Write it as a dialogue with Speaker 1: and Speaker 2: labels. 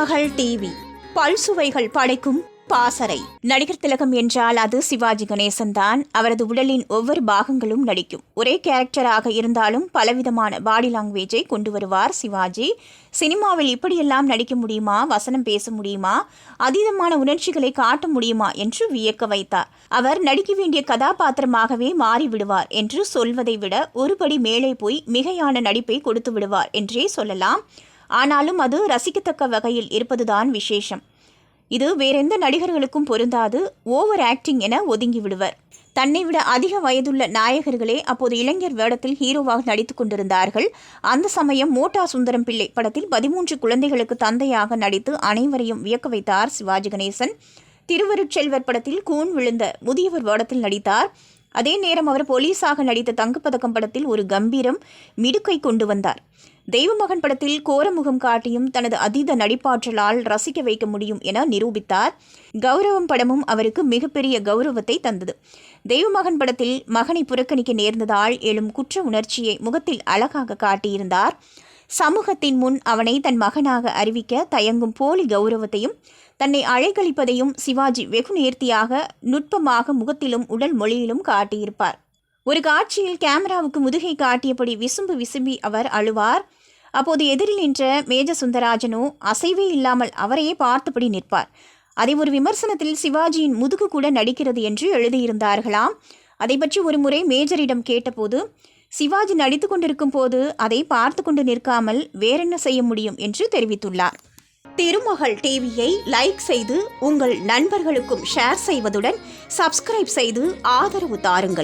Speaker 1: மகள் டிவி. பல்சுவைகள் படைக்கும் பாசறை. நடிகர் திலகம் என்றால் அது சிவாஜி கணேசன் தான் அவரது உடலின் ஒவ்வொரு பாகங்களும் நடிக்கும். ஒரே கேரக்டராக இருந்தாலும் பலவிதமான பாடி லாங்குவேஜை கொண்டு வருவார் சிவாஜி. சினிமாவில் இப்படியெல்லாம் நடிக்க முடியுமா? வசனம் பேச முடியுமா? அதீதமான உணர்ச்சிகளை காட்ட முடியுமா? என்று வியக்க வைத்தார். அவர் நடிக்க வேண்டிய கதாபாத்திரமாகவே மாறிவிடுவார் என்று சொல்வதை விட ஒருபடி மேலே போய் மிகையான நடிப்பை கொடுத்து விடுவார் என்றே சொல்லலாம். ஆனாலும் அது ரசிக்கத்தக்க வகையில் இருப்பதுதான் விசேஷம். இது வேறெந்த நடிகர்களுக்கும் பொருந்தாது ஓவர் ஆக்டிங் என ஒதுங்கி விடுவர். தன்னை விட அதிக வயதுள்ள நாயகர்களே அப்போது இளைஞர் வேடத்தில் ஹீரோவாக நடித்துக் கொண்டிருந்தார்கள். அந்த சமயம் மோட்டா சுந்தரம் பிள்ளை படத்தில் பதிமூன்று குழந்தைகளுக்கு தந்தையாக நடித்து அனைவரையும் வியக்க வைத்தார் சிவாஜி கணேசன். திருவருட்செல்வர் படத்தில் கூன் விழுந்த முதியவர் வேடத்தில் நடித்தார். அதே நேரம் அவர் போலீஸாக நடித்த தங்கப்பதக்கம் படத்தில் ஒரு கம்பீரம் மிடுக்கை கொண்டு வந்தார். தெய்வமகன் படத்தில் கோரமுகம் காட்டியும் தனது அதீத நடிப்பாற்றலால் ரசிக்க வைக்க முடியும் என நிரூபித்தார். கௌரவம் படமும் அவருக்கு மிகப்பெரிய கௌரவத்தை தந்தது. தெய்வமகன் படத்தில் மகனை புறக்கணிக்க நேர்ந்ததால் எழும் குற்ற உணர்ச்சியை முகத்தில் அழகாக காட்டியிருந்தார். சமூகத்தின் முன் அவனை தன் மகனாக அறிவிக்க தயங்கும் போலி கௌரவத்தையும் தன்னை அழைக்கழிப்பதையும் சிவாஜி வெகு நேர்த்தியாக நுட்பமாக முகத்திலும் உடல் மொழியிலும் காட்டியிருப்பார். ஒரு காட்சியில் கேமராவுக்கு முதுகை காட்டியபடி விசும்பு விசும்பி அவர் அழுவார். அப்போது எதிரில் நின்ற மேஜ சுந்தராஜனோ அசைவே இல்லாமல் அவரையே பார்த்தபடி நிற்பார். அதை ஒரு விமர்சனத்தில் சிவாஜியின் முதுகு கூட நடிக்கிறது என்று எழுதியிருந்தார்களாம். அதை பற்றி ஒரு முறை மேஜரிடம் கேட்டபோது சிவாஜி நடித்து கொண்டிருக்கும் போது அதை பார்த்து கொண்டு நிற்காமல் வேறென்ன செய்ய முடியும் என்று தெரிவித்துள்ளார். திருமகள் டிவியை லைக் செய்து உங்கள் நண்பர்களுக்கும் ஷேர் செய்வதுடன் சப்ஸ்கிரைப் செய்து ஆதரவு தாருங்கள்.